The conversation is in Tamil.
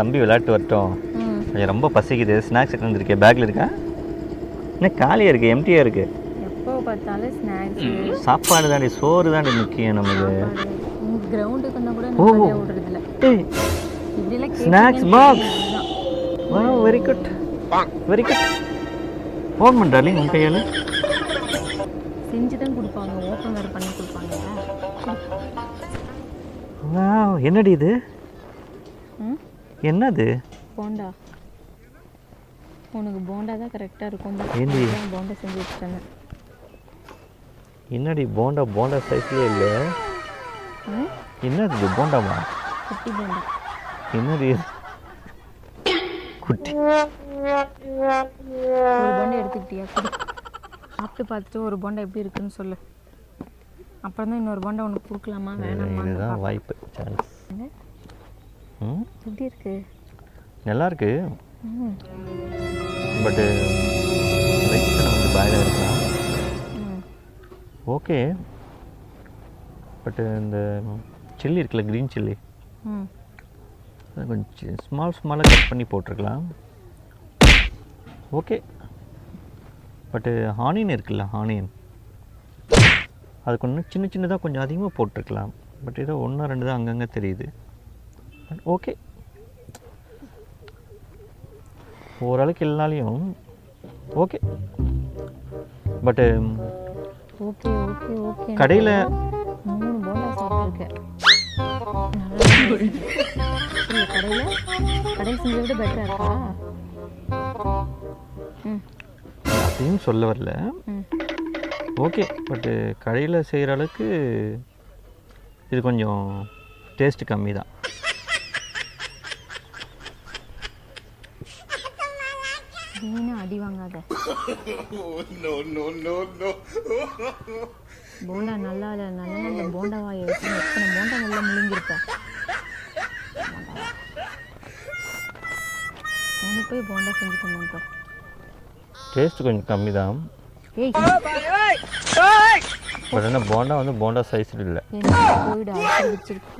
தம்பி விளையாட்டு வரட்டும். கொஞ்சம் ரொம்ப பசிக்குது. ஸ்நாக்ஸ் எடுத்து வந்திருக்கேன் பேக்கில் இருக்கா? என்ன காலியாக இருக்குது எம்டியாக இருக்குது எப்போ பார்த்தாலும் ஸ்நாக்ஸ். சாப்பாடு தாண்டி சோறு தாண்டி முக்கியம் நமக்கு. கிரவுண்டுக்கு கூட ஓ. விடுறதில்ல. இப்படிலாம் box. அதுதான். வா very good very good own பண்ணுறாலே உன் கையால். செஞ்சு தான் கொடுப்பாங்க. ஓப்பன் வேறு பண்ணி கொடுப்பாங்க. வா என்னடி இது? ம்? என்னது? போண்டா. உனக்கு போண்டா தான் கரெக்டாக இருக்கும் ஏண்டி? போண்டா செஞ்சு வச்சுட்டேன் என்னடி போண்டா போண்டா சைஸ்லேயே இல்லை என்னது இது போண்டாமா குட்டி போண்டா. என்னடி இது? குட்டி. ஒரு போண்டா எடுத்துக்கிட்டியா? குடி. சாப்பிட்டு பார்த்துட்டு ஒரு போண்டா எப்படி இருக்குன்னு சொல்லு. அப்புறம் தான் இன்னொரு போண்டா உனக்கு கொடுக்கலாமா? வேணாமா இதுதான் வாய்ப்பு. சான்ஸ். எப்படி இருக்கு? நல்லா இருக்கு பட்டு நமக்கு பாயில் இருக்கலாம் ஓகே பட்டு இந்த சில்லி இருக்குல்ல க்ரீன் சில்லி அது கொஞ்சம் ஸ்மால் ஸ்மாலாக கட் பண்ணி போட்டிருக்கலாம். ஓகே பட்டு ஆனியன் இருக்குல்ல ஆனியன் அது கொஞ்சம் சின்ன சின்னதாக கொஞ்சம் அதிகமாக போட்டிருக்கலாம். பட் ஏதோ ஒன்றா ரெண்டு தான் அங்கங்கே தெரியுது. பட் ஓகே ஓரளவுக்கு இல்லைனாலையும் okay but okay okay okay கடையில் மூணு போண்டா சாப்பிட்ருக்கேன் நல்லா இருக்கு. சொல்லு கடையில்? கடையில் செஞ்சதை விட பெட்டராக இருக்கா? ம். அதையும் சொல்ல வரல. ஓகே பட்டு கடையில் செய்கிற அளவுக்கு இது கொஞ்சம் டேஸ்ட் கம்மி தான் நீனும் அடி வாங்காத. போண்டா நல்லா இல்லை நல்லா போண்டா வாயை வச்சு எத்தனை போண்டா நல்லா முழுங்கிருப்பேன் உனக்கு போய் போண்டா செஞ்சு தந்தேன்ப்பா டேஸ்ட் கொஞ்சம் கம்மி தான் பட் ஆனால் போண்டா வந்து போண்டா சைஸில் இல்லை. என்ன போயிடு வச்சிருக்கு